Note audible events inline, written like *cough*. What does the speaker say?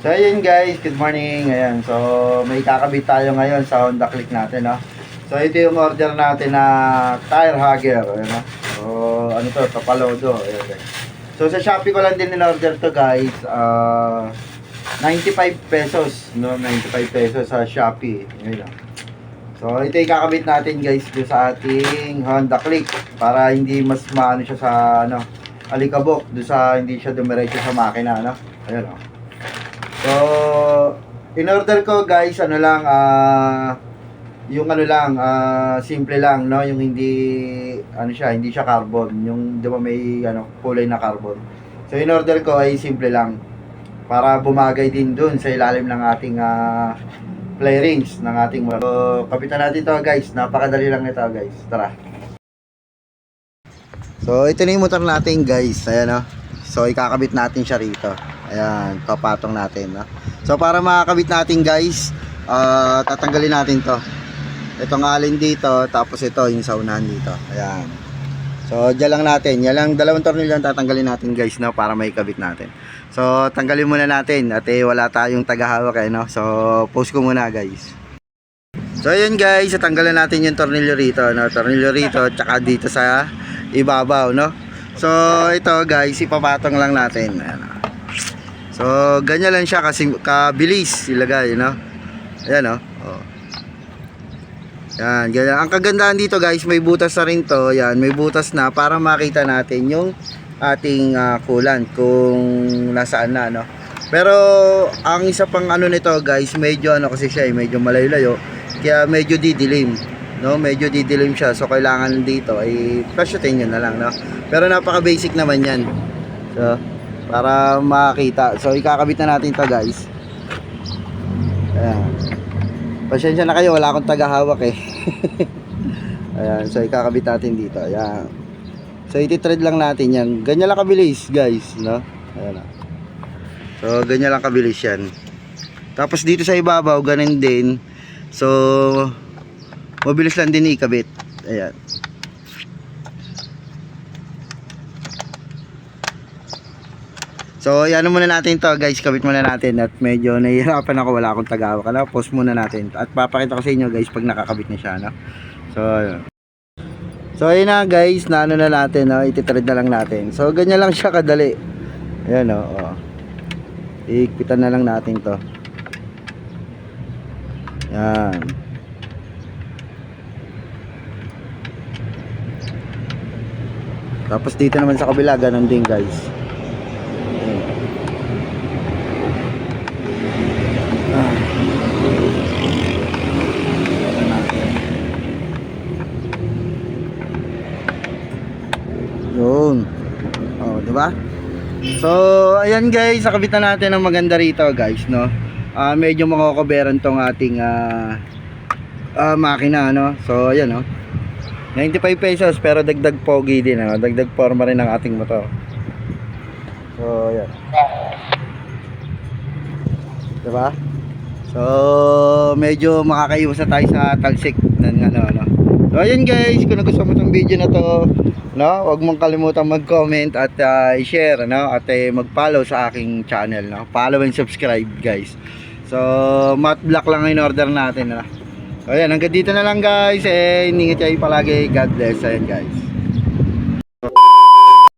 So ayun guys, good morning. Ayan, so may kakabit tayo ngayon sa Honda Click natin, no? So ito yung order natin na tire hugger, ayan? So ano to, Tapalodo, ayan guys. So sa Shopee ko lang din in-order to guys, ah 95 pesos, no? 95 pesos sa Shopee. Ayan? So ito yung kakabit natin guys do sa ating Honda Click para hindi mas maano siya sa ano, alikabok do sa hindi siya dumiretso sa makina, no? Ayan, no? So, in order ko guys, ano lang, ah, yung ano lang, ah, simple lang, no? Yung hindi, ano siya, hindi siya carbon. Yung, di ba may, ano, kulay na carbon. So, in order ko ay simple lang. Para bumagay din dun sa ilalim ng ating, ah, play rings ng ating motor. So, kapitan natin to guys. Napakadali lang nito guys. Tara. So, ito na yung motor natin guys. Ayan o. So, ikakabit natin siya rito. Ayan, papatong natin. No? So, para makakabit natin guys, ah, tatanggalin natin to. Itong alin dito, tapos ito yung sa unahan dito. Ayan. So, dyan lang natin. Yan lang, dalawang tornilyo ang tatanggalin natin guys, no? Para may kabit natin. So, tanggalin muna natin. At eh, wala tayong tagahawak eh, no? So, post ko muna guys. So, ayun guys, tatanggalin natin yung tornilyo rito, no? Tornilyo rito, tsaka dito sa ibabaw, no? So, ito guys, ipapatong lang natin. Ayan. So, ganyan lang siya kasi kabilis ilagay, no? Ayan, oh. oh. Yan, ganyan. Ang kagandahan dito guys, may butas na rin to. Yan, may butas na para makita natin yung ating ah, coolant kung nasaan na, no? Pero, ang isa pang ano nito guys, medyo ano kasi siya, eh, medyo malayo-layo. Kaya medyo didilim, no? Medyo didilim siya. So, kailangan dito ay flashutin nyo na lang, no? Pero napaka-basic naman yan. So, para makakita. So, ikakabit na natin to guys. Ayan. Pasensya na kayo, wala akong tagahawak eh. *laughs* Ayan, so ikakabit natin dito. Ayan. So iti-thread lang natin yan. Ganyan lang kabilis, guys, no? Ayan. na. So ganyan lang kabilis yan. Tapos dito sa ibabaw, ganun din. So mabilis lang din ikabit. Ayan. So, ano muna natin to guys, kabit muna natin at medyo nahihirapan ako, wala akong tagawak. Ano, post muna natin. At papakita ko sa inyo guys pag nakakabit na siya, no? So, ayun. So, ayun na guys, na ano na natin, no? Ititread na lang natin. So, ganyan lang siya kadali. Ayan, no? Oh. Iikpitan na lang natin to. Yan. Tapos dito naman sa kabila, ganun din guys. Ayan. Ah. Ito natin. Yun. Oh, di ba? So, ayan guys, nakabit na natin ang maganda rito, guys, no. Ah, medyo makokoberan tong ating ah ah, makina, no. So, ayan, no. 95 pesos pero dagdag pogi din, no. Dagdag forma rin ng ating motor. So, ayan. Diba? So, medyo makakaiwas tayo sa talsik ng ano, ano. So, ayan guys, kung nagustuhan mo itong video na to, no, huwag mong kalimutan mag-comment at ah, i-share, no, at eh, mag-follow sa aking channel, no. Follow and subscribe, guys. So, matte black lang in order natin, no. So, ayan, hanggang dito na lang, guys. Eh, ingat kayo palagi. God bless. Ayan, guys.